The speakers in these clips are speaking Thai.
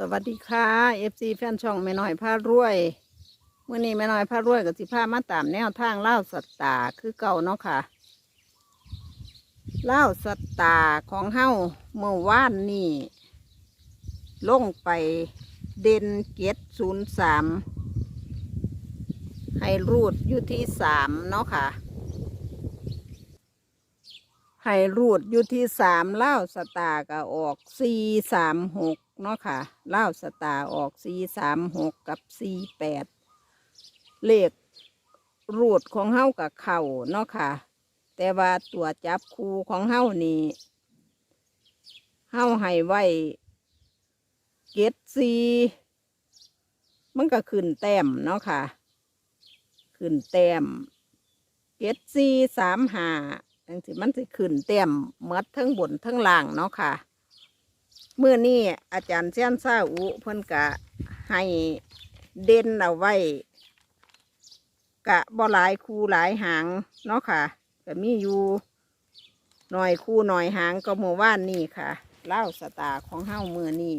สวัสดีค่ะเอฟซีแฟนช่องแม่น้อยพารวยเมื่อนี้แม่น้อยพารวยกับสิพามาตามแนวทางเล่าสัตตาคือเก่าเนาะค่ะเล่าสัตตาของเฮาเมื่อวานนี่ลงไปเด่นเกตศูนย์สามให้รูดอยู่ที่สามเนาะค่ะให้รูดอยู่ที่สามเล่าสตาก็ออกสี่สามหก เนาะค่ะเล่าสตาออกสี่สามหกกับสี่แปดเลขรูดของเฮ้ากับเข่าเนาะค่ะ แต่ว่าตัวจับคูของเฮ้านี่เฮ้าให้ไว้เกตซีมันก็ขึ้นแต้มเนาะค่ะ ขึ้นแต้มเกตซีสามหาจังสิมันสิขึ้นเต็มเมดทั้งบนทั้งล่างเนาะค่ะ เมื่อนี้อาจารย์เซียนซาอุเพิ่นกะให้เด่นเอาไว้ กะบ่หลายคู่หลายหางเนาะค่ะก็มีอยู่หน่อยคู่หน่อยหางก็เมื่อวานนี่ค่ะเล่าสตาของเฮ้ามื่อนี่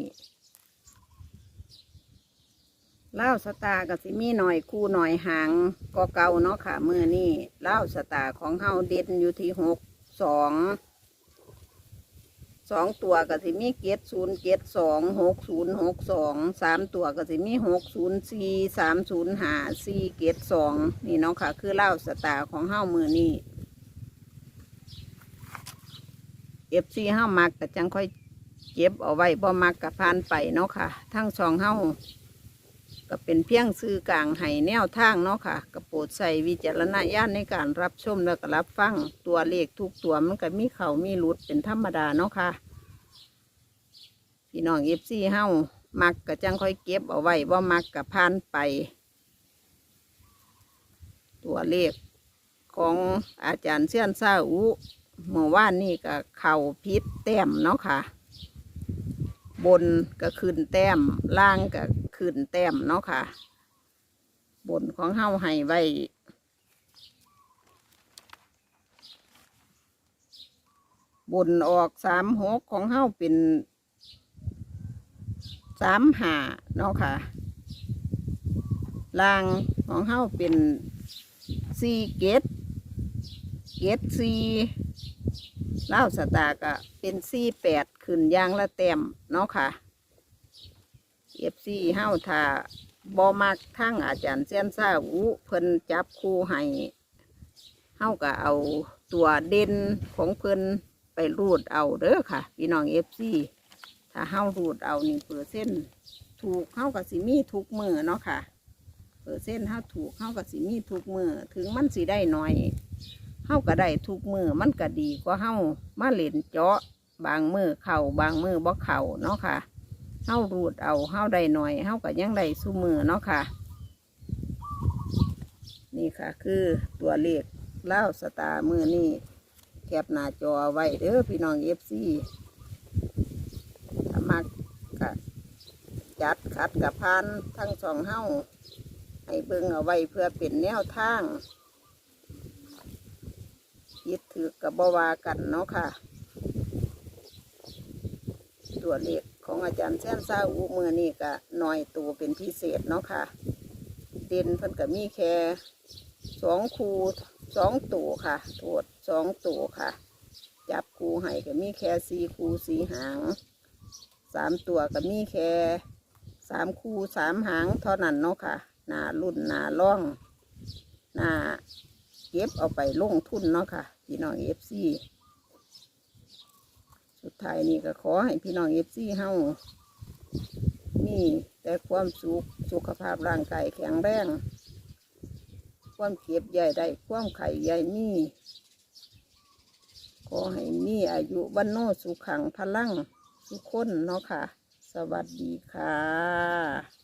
เล่าสตาร์ก็สิมีหน่อยคู่หน่อยหางก็เก่าเนาะค่ะ มือนี่เล่าสตาของเฮาเด่นอยู่ที่หกสอง สองตัวก็สิมีเกตศูนย์เกตสองหกศูนย์หกสองสามตัวก็สิมีหกศูนย์สี่สามศูนย์หาสี่เกตสองนี่เนาะค่ะ คือเล่าสตาร์ของเฮามือนี่เอฟซีเฮามักก็จังค่อยเก็บเอาไว้บ่มักกับพานไปเนาะค่ะ ทั้งสองเฮา ก็เป็นเพียงซื้อกลางให้แนวทางเนาะค่ะกระโปรดใส่วิจารณญาณในการรับชมแล้วก็รับฟังตัวเลขทุกตัวมันก็มีเขามีหลุดเป็นธรรมดาเนาะค่ะพี่น้องเอฟซีเฮามักก็จังค่อยเก็บเอาไว้ว่ามักกับพานไป ตัวเลขของอาจารย์เชี่ยนซาอุเมื่อวานนี่ก็เข่าพิษแต้มเนาะค่ะ บนก็ขึ้นแต้มล่างก็ ขึ้นแต้มเนาะค่ะ บนของเฮาให้ไว้บนออกสามหกของเฮาเป็นสามหาเนาะค่ะล่างของเฮาเป็นสี่เกตเกตสี่เล่าสตาร์ก็เป็นสี่แปดขึ้นยางละแต้มเนาะค่ะ เอฟซีเฮาถ้าบอมักทั้งอาจารย์เซียนซาอุเพิ่นจับคู่ให้เฮาก็เอาตัวเด่นของเพิ่นไปรูดเอาเด้อค่ะพี่น้องเอฟซีถ้าเฮารูดเอานี่เปอร์เซ็นต์ถูกเฮากับสิมีทุกมือเนาะค่ะเปอร์เซ็นต์เฮาถูกเฮากับสิมีทุกมือถึงมันสิได้น้อยเฮาก็ได้ทุกมือมันก็ดีกว่าเฮามาเล่นเจาะบางมือเข่าบางมือบ่เข่าเนาะค่ะ เฮารูดเอาเฮาได้หน่อยเฮาก็ยังได้สู้มือเนาะค่ะ นี่ค่ะ คือตัวเลขเล่าสตาร์มือนี่แคปหน้าจอไว้เด้อพี่น้องเอฟซีถ้ามักก็จัดขัดกับพันทั้งสองเฮาให้เบิ่งเอาไว้เพื่อเป็นแนวทางยึดถือกับบวากันเนาะค่ะ ตัวเลข ของอาจารย์แซนซาอูมือนี่ก็หน่อยตัวเป็นพิเศษเนาะค่ะ เด่นเพิ่นก็มีแค่สองคูสองตัวค่ะโทษสองตัวค่ะ จับคูให้ก็มีแค่สี่คูสี่หางสามตัวก็มีแค่สามคูสามหางเท่านั้นเนาะค่ะหนารุ่นหนาล่องหนาเก็บเอาไปลงทุนเนาะค่ะพี่น้องเอฟซี สุดท้ายนี่ก็ขอให้พี่น้องเอฟซีเฮามี่แต่ความสุขสุขภาพร่างกายแข็งแรง ความเก็บใหญ่ได้ ความไข่ใหญ่มีขอให้มีอายุวันโนสุขังพลังสุขคนเนาะค่ะ สวัสดีค่ะ